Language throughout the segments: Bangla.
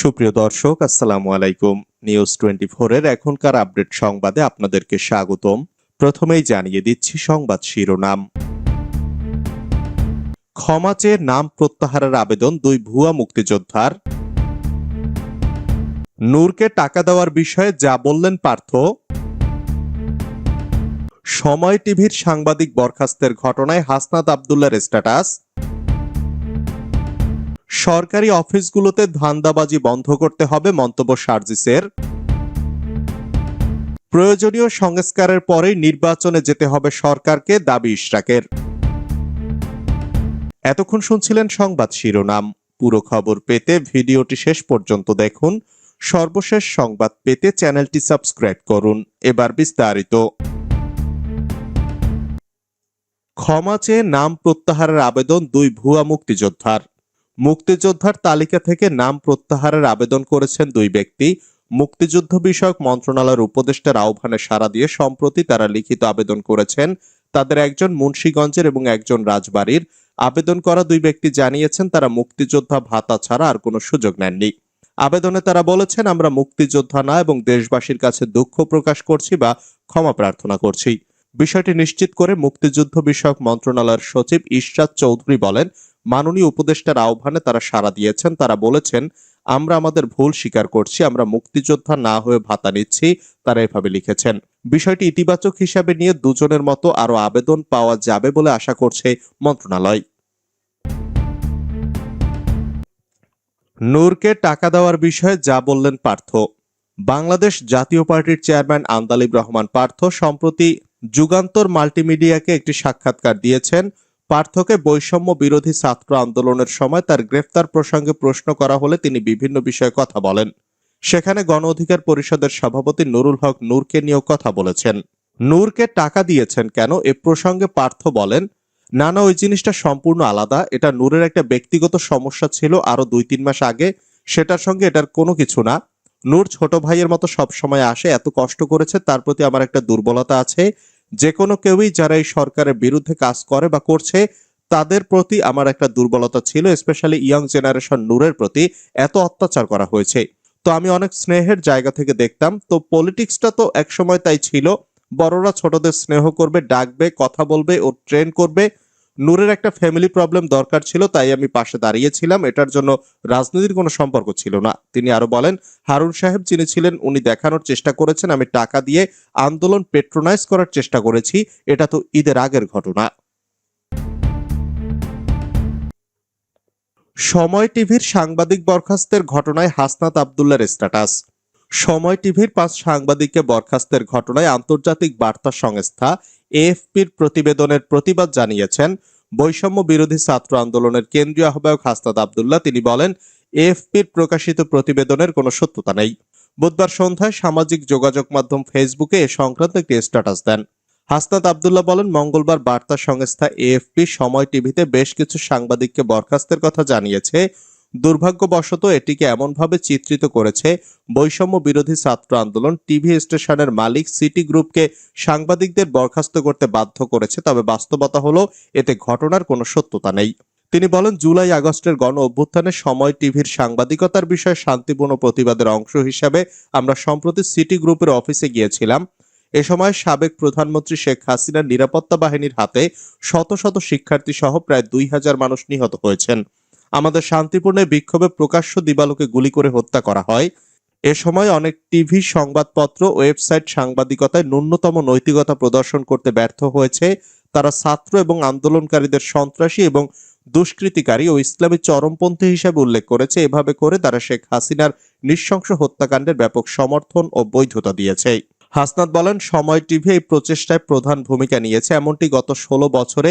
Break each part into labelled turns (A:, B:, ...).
A: সুপ্রিয় দর্শক, আসসালামু আলাইকুম। নিউজ টোয়েন্টি এর এখনকার আপডেট সংবাদে আপনাদেরকে স্বাগতম। প্রথমেই জানিয়ে দিচ্ছি সংবাদ শিরোনাম। ক্ষমা চেয়ে নাম প্রত্যাহারের আবেদন দুই ভুয়া মুক্তিযোদ্ধার। নূরকে টাকা দেওয়ার বিষয়ে যা বললেন পার্থ। সময় টিভির সাংবাদিক বরখাস্তের ঘটনায় হাসনাত আবদুল্লার স্ট্যাটাস। সরকারি অফিসগুলোতে ধান্দাবাজি বন্ধ করতে হবে মন্তব্য সার্জিসের। প্রয়োজনীয় সংস্কারের পরেই নির্বাচনে যেতে হবে সরকারকে দাবি ইশরাকের। এতক্ষণ শুনছিলেন সংবাদ শিরোনাম। পুরো খবর পেতে ভিডিওটি শেষ পর্যন্ত দেখুন। সর্বশেষ সংবাদ পেতে চ্যানেলটি সাবস্ক্রাইব করুন। এবার বিস্তারিত। ক্ষমা চেয়ে নাম প্রত্যাহারের আবেদন দুই ভুয়া মুক্তিযোদ্ধার। মুক্তিযোদ্ধার তালিকা থেকে নাম প্রত্যাহারের আবেদন করেছেন দুই ব্যক্তি। মুক্তিযুদ্ধ বিষয়ক মন্ত্রণালয়ের উপদেষ্টার আহ্বানে সাড়া দিয়ে সম্প্রতি তারা লিখিত আবেদন করেছেন। তাদের একজন মুন্সীগঞ্জের এবং একজন রাজবাড়ির। আবেদন করা দুই ব্যক্তি জানিয়েছেন, তারা মুক্তিযোদ্ধা ভাতা ছাড়া আর কোনো সুযোগ নেননি। আবেদনে তারা বলেছেন, আমরা মুক্তিযোদ্ধা না এবং দেশবাসীর কাছে দুঃখ প্রকাশ করছি বা ক্ষমা প্রার্থনা করছি। বিষয়টি নিশ্চিত করে মুক্তিযুদ্ধ বিষয়ক মন্ত্রণালয়ের সচিব ইশরাত চৌধুরী বলেন মাননীয় উপদেষ্টার আহ্বানে তারা সাড়া দিয়েছেন। তারা বলেছেন, আমরা আমাদের ভুল স্বীকার করছি, আমরা মুক্তিযোদ্ধা না হয়ে ভাতা নিচ্ছি। তারা এভাবে লিখেছেন। বিষয়টি ইতিবাচক হিসাবে নিয়ে দুজনের মতো আরও আবেদন পাওয়া যাবে বলে আশা করছে মন্ত্রণালয়। নূরকে টাকা দেওয়ার বিষয়ে যা বললেন পার্থ। বাংলাদেশ জাতীয় পার্টির চেয়ারম্যান আন্দালিব রহমান পার্থ সম্প্রতি যুগান্তর মাল্টিমিডিয়াকে একটি সাক্ষাৎকার দিয়েছেন। পার্থকে বৈষম্য বিরোধী ছাত্র আন্দোলনের সময় তার গ্রেফতার প্রসঙ্গে প্রশ্ন করা হলে তিনি বিভিন্ন বিষয়ে কথা বলেন। সেখানে গণ অধিকার পরিষদের সভাপতি নুরুল হক নূরকে নিয়েও কথা বলেছেন। নূরকে টাকা দিয়েছেন কেন? এ প্রসঙ্গে পার্থ বলেন, না না, ওই জিনিসটা সম্পূর্ণ আলাদা। এটা নূরের একটা ব্যক্তিগত সমস্যা ছিল আরও দুই, তিন মাস আগে। সেটার সঙ্গে এটার কোনো কিছু না। নূর ছোট ভাইয়ের মতো সব সময় আসে, এত কষ্ট করেছে, তার প্রতি আমার একটা দুর্বলতা আছে। যে কোনো কেউই যারা এই সরকারের বিরুদ্ধে কাজ করে বা করছে, তাদের প্রতি আমার একটা দুর্বলতা ছিল স্পেশালি ইয়াং জেনারেশন নূরের প্রতি, এত অত্যাচার করা হয়েছে। তো আমি অনেক স্নেহের জায়গা থেকে দেখতাম, তো পলিটিক্সটা তো একসময় তাই ছিল, বড়রা ছোটদের স্নেহ করবে, ডাকবে, কথা বলবে ও ট্রেন করবে নূরের একটা ফ্যামিলি প্রবলেম দরকার ছিল, তাই আমি পাশে দাঁড়িয়েছিলাম। এটার জন্য রাজনীতির কোনো সম্পর্ক ছিল না। তিনি আরও বলেন, হারুন সাহেব যিনি ছিলেন, উনি দেখানোর চেষ্টা করেছেন, আমি টাকা দিয়ে আন্দোলন পেট্রোনাইজ করার চেষ্টা করেছি। এটা তো ঈদের আগের ঘটনা। সময় টিভির সাংবাদিক বরখাস্তের ঘটনায় হাসনাত আবদুল্লার স্ট্যাটাস সময় টিভির পাঁচ সাংবাদিককে বরখাস্তের ঘটনায় আন্তর্জাতিক বার্তা সংস্থা এএফপির প্রতিবেদনের প্রতিবাদ জানিয়েছেন বৈষম্য বিরোধী ছাত্র আন্দোলনের কেন্দ্রীয় আহ্বায়ক হাসনাত আবদুল্লাহ। তিনি বলেন, এএফপির প্রকাশিত প্রতিবেদনের কোনো সত্যতা নেই। বুধবার সন্ধ্যায় সামাজিক যোগাযোগ মাধ্যম ফেসবুকে এ সংক্রান্ত একটি স্ট্যাটাস দেন। হাসনাত আবদুল্লাহ বলেন, মঙ্গলবার বার্তা সংস্থা এএফপি সময় টিভিতে বেশ কিছু সাংবাদিককে বরখাস্তের কথা জানিয়েছে। দুর্ভাগ্যবশত এটিকে এমনভাবে চিত্রিত করেছে বৈষম্য বিরোধী ছাত্র আন্দোলন টিভি স্টেশনের মালিক সিটি গ্রুপকে সাংবাদিকদের বরখাস্ত করতে বাধ্য করেছে, তবে বাস্তবতা হলো এতে ঘটনার কোনো সত্যতা নেই। তিনি বলেন, জুলাই আগস্টের গণ অভ্যুত্থানে সময় টিভির সাংবাদিকতার বিষয়ে শান্তিপূর্ণ প্রতিবাদের অংশ হিসাবে আমরা সম্প্রতি সিটি গ্রুপের অফিসে গিয়েছিলাম। এ সময় সাবেক প্রধানমন্ত্রী শেখ হাসিনার নিরাপত্তা বাহিনীর হাতে শত শত শিক্ষার্থী সহ প্রায় দুই হাজার মানুষ নিহত হয়েছেন। আমাদের শান্তিপূর্ণ বিক্ষোভে প্রকাশ্য দিবালোকে গুলি করে হত্যা করা হয়। এ সময় অনেক টিভি সংবাদপত্র, ওয়েবসাইট সাংবাদিকতায় ন্যূনতম নৈতিকতা প্রদর্শন করতে ব্যর্থ হয়েছে। তারা ছাত্র এবং আন্দোলনকারীদের সন্ত্রাসী এবং দুষ্কৃতিকারী ও ইসলামী চরমপন্থী হিসেবে উল্লেখ করেছে। এভাবে করে তারা শেখ হাসিনার নৃশংস হত্যাকাণ্ডের ব্যাপক সমর্থন ও বৈধতা দিয়েছে। হাসনাত বলেন, সময় টিভি এই প্রচেষ্টায় প্রধান ভূমিকা নিয়েছে। এমনটি গত ষোলো বছরে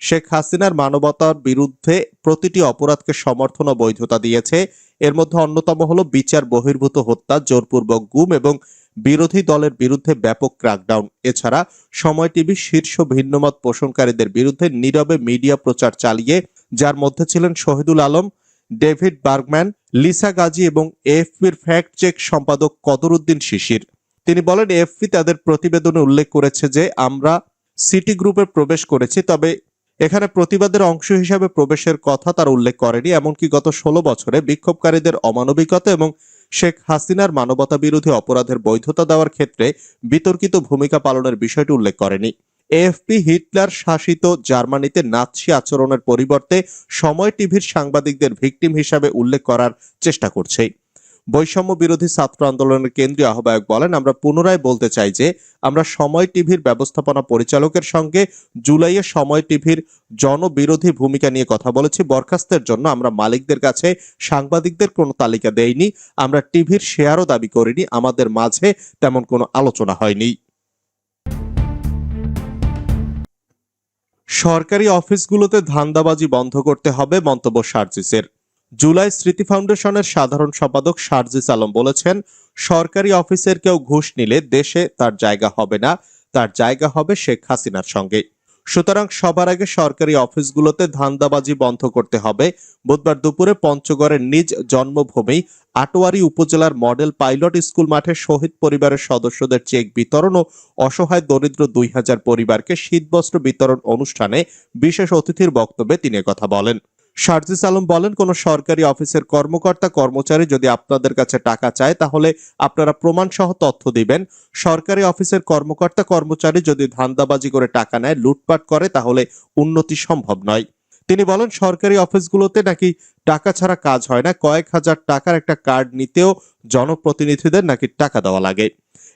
A: শেখ হাসিনার মানবতার বিরুদ্ধে প্রতিটি অপরাধকে সমর্থন ও বৈধতা দিয়েছে। এর মধ্যে অন্যতম হলো বিচার বহির্ভূত হত্যা, জোরপূর্বক গুম এবং বিরোধী দলের বিরুদ্ধে ব্যাপক ক্র্যাকডাউন এছাড়া সময় টিভি শীর্ষ ভিন্নমত পোষণকারীদের বিরুদ্ধে নীরবে মিডিয়া প্রচার চালিয়ে, যার মধ্যে ছিলেন Shahidul Alam, David Bergman, Lisa Gazi এবং এফপির ফ্যাক্ট চেক সম্পাদক কদরুদ্দিন শিশির। তিনি বলেন এফপি তাদের প্রতিবেদনে উল্লেখ করেছে যে, আমরা সিটি গ্রুপে প্রবেশ করেছি, তবে এখানে প্রতিবাদের অংশ হিসাবে প্রবেশের কথা তার উল্লেখ করেনি, এমনকি গত ষোলো বছরে বিক্ষোভকারীদের অমানবিকতা এবং শেখ হাসিনার মানবতা বিরোধী অপরাধের বৈধতা দেওয়ার ক্ষেত্রে বিতর্কিত ভূমিকা পালনের বিষয়টি উল্লেখ করেনি। এএফপি হিটলার শাসিত জার্মানিতে নাৎসি আচরণের পরিবর্তে সময় টিভির সাংবাদিকদের ভিকটিম হিসাবে উল্লেখ করার চেষ্টা করছে বৈষম্য বিরোধী ছাত্র আন্দোলনের কেন্দ্রীয় আহ্বায়ক বলেন, আমরা পুনরায় বলতে চাই যে, আমরা সময় টিভির ব্যবস্থাপনা পরিচালকের সঙ্গে জুলাইয়ে সময় টিভির জনবিরোধী ভূমিকা নিয়ে কথা বলেছি। বরখাস্তের জন্য আমরা মালিকদের কাছে সাংবাদিকদের কোনো তালিকা দেইনি, আমরা টিভির শেয়ারও দাবি করিনি, আমাদের মাঝে তেমন কোনো আলোচনা হয়নি। সরকারি অফিসগুলোতে ধান্দাবাজি বন্ধ করতে হবে মন্তব্য সার্জিসের। জুলাই স্মৃতি ফাউন্ডেশনের সাধারণ সম্পাদক সার্জিস আলম বলেছেন, সরকারি অফিসের কেউ ঘুষ নিলে দেশে তার জায়গা হবে না, তার জায়গা হবে শেখ হাসিনার সঙ্গে। সুতরাং সবার আগে সরকারি অফিসগুলোতে ধান্দাবাজি বন্ধ করতে হবে। বুধবার দুপুরে পঞ্চগড়ের নিজ জন্মভূমি আটোয়ারি উপজেলার মডেল পাইলট স্কুল মাঠে শহীদ পরিবারের সদস্যদের চেক বিতরণ ও অসহায় দরিদ্র দুই হাজার পরিবারকে শীতবস্ত্র বিতরণ অনুষ্ঠানে বিশেষ অতিথির বক্তব্যে তিনি কথা বলেন। শারজিস আলম বলেন, কোন সরকারি অফিসের কর্মকর্তা, কর্মচারী যদি আপনাদের কাছে টাকা চায়, তাহলে আপনারা প্রমাণ সহ তথ্য দিবেন। সরকারি অফিসের কর্মকর্তা, কর্মচারী যদি ধান্দাবাজি করে টাকা নেয়, লুটপাট করে, তাহলে উন্নতি সম্ভব নয়। তিনি বলেন, সরকারি অফিসগুলোতে নাকি টাকা ছাড়া কাজ হয় না। কয়েক হাজার টাকার একটা কার্ড নিতেও জনপ্রতিনিধিদের নাকি টাকা দেওয়া লাগে।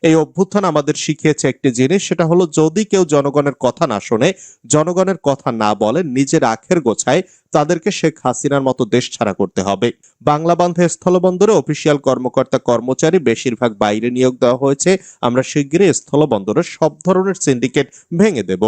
A: এই অভ্যুত্থান আমাদের শিখিয়েছে একটি জিনিস, সেটা হলো যদি কেউ জনগণের কথা না শোনে, জনগণের কথা না বলে, নিজের আখের গোছায়, তাদেরকে শেখ হাসিনার মতো দেশ ছাড়া করতে হবে। বাংলা বান্ধে স্থলবন্দরে অফিসিয়াল কর্মকর্তা কর্মচারী বেশিরভাগ বাইরে নিয়োগ দেওয়া হয়েছে। আমরা শিগগিরই স্থলবন্দরের সব ধরনের সিন্ডিকেট ভেঙে দেব।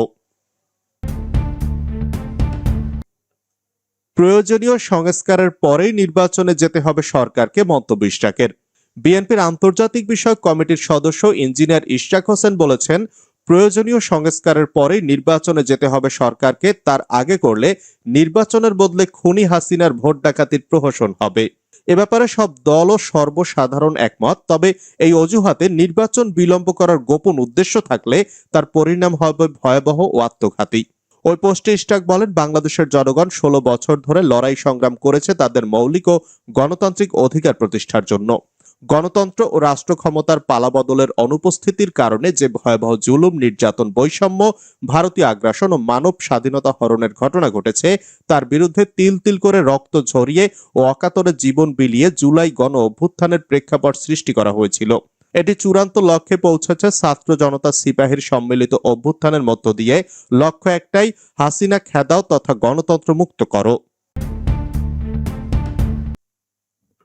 A: প্রয়োজনীয় সংস্কারের পরেই নির্বাচনে যেতে হবে সরকারকে মন্তব্য ইশরাকের বিএনপির আন্তর্জাতিক বিষয়ক কমিটির সদস্য ইঞ্জিনিয়ার ইশরাক হোসেন বলেছেন, প্রয়োজনীয় সংস্কারের পরেই নির্বাচনে যেতে হবে সরকারকে, তার আগে করলে নির্বাচনের বদলে খুনি হাসিনার ভোট ডাকাতির প্রহসন হবে। এ ব্যাপারে সব দল ও সর্বসাধারণ একমত, তবে এই অজুহাতে নির্বাচন বিলম্ব করার গোপন উদ্দেশ্য থাকলে তার পরিণাম হবে ভয়াবহ ও আত্মঘাতী। ওই পোস্টে ইস্টাক বলেন, বাংলাদেশের জনগণ ষোলো বছর ধরে লড়াই সংগ্রাম করেছে তাদের মৌলিক ও গণতান্ত্রিক অধিকার প্রতিষ্ঠার জন্য। গণতন্ত্র ও রাষ্ট্র ক্ষমতার পালাবদলের অনুপস্থিতির কারণে যে ভয়াবহ জুলুম, নির্যাতন, বৈষম্য, ভারতীয় আগ্রাসন ও মানব স্বাধীনতা হরণের ঘটনা ঘটেছে, তার বিরুদ্ধে তিল তিল করে রক্ত ঝরিয়ে ও অকাতরে জীবন বিলিয়ে জুলাই গণ অভ্যুত্থানের প্রেক্ষাপট সৃষ্টি করা হয়েছিল। এটি চূড়ান্ত লক্ষ্যে পৌঁছেছে ছাত্র জনতা সিপাহীর সম্মিলিত অভ্যুত্থানের মধ্য দিয়ে। লক্ষ্য একটাই, হাসিনা খেদাও তথা গণতন্ত্র মুক্ত করো।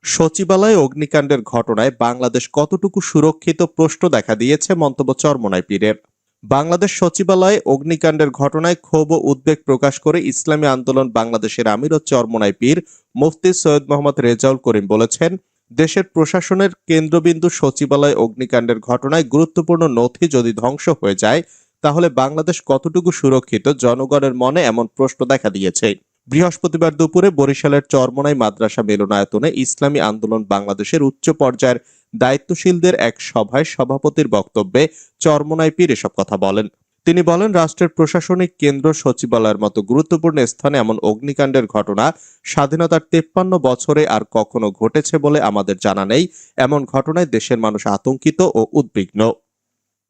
A: সচিবালয়ে অগ্নিকাণ্ডের ঘটনায় বাংলাদেশ কতটুকু সুরক্ষিত প্রশ্ন দেখা দিয়েছে মন্তব্য চরমনাই পীরের। বাংলাদেশ সচিবালয়ে অগ্নিকাণ্ডের ঘটনায় ক্ষোভ ও উদ্বেগ প্রকাশ করে ইসলামী আন্দোলন বাংলাদেশের আমির ও চরমনাই পীর মুফতি সৈয়দ মোহাম্মদ রেজাউল করিম বলেছেন, দেশের প্রশাসনের কেন্দ্রবিন্দু সচিবালয় অগ্নিকাণ্ডের ঘটনায় গুরুত্বপূর্ণ নথি যদি ধ্বংস হয়ে যায়, তাহলে বাংলাদেশ কতটুকু সুরক্ষিত জনগণের মনে এমন প্রশ্ন দেখা দিয়েছে। বৃহস্পতিবার দুপুরে বরিশালের চরমনাই মাদ্রাসা মিলনায়তনে ইসলামী আন্দোলন বাংলাদেশের উচ্চ পর্যায়ের দায়িত্বশীলদের এক সভায় সভাপতির বক্তব্যে চরমনাই পীর এসব কথা বলেন। তিনি বলেন, রাষ্ট্রের প্রশাসনিক কেন্দ্র সচিবালয়ের মতো গুরুত্বপূর্ণ স্থানে এমন অগ্নিকাণ্ডের ঘটনা স্বাধীনতার তেপ্পান্ন বছরে আর কখনো ঘটেছে বলে আমাদের জানা নেই। এমন ঘটনায় দেশের মানুষ আতঙ্কিত ও উদ্বিগ্ন।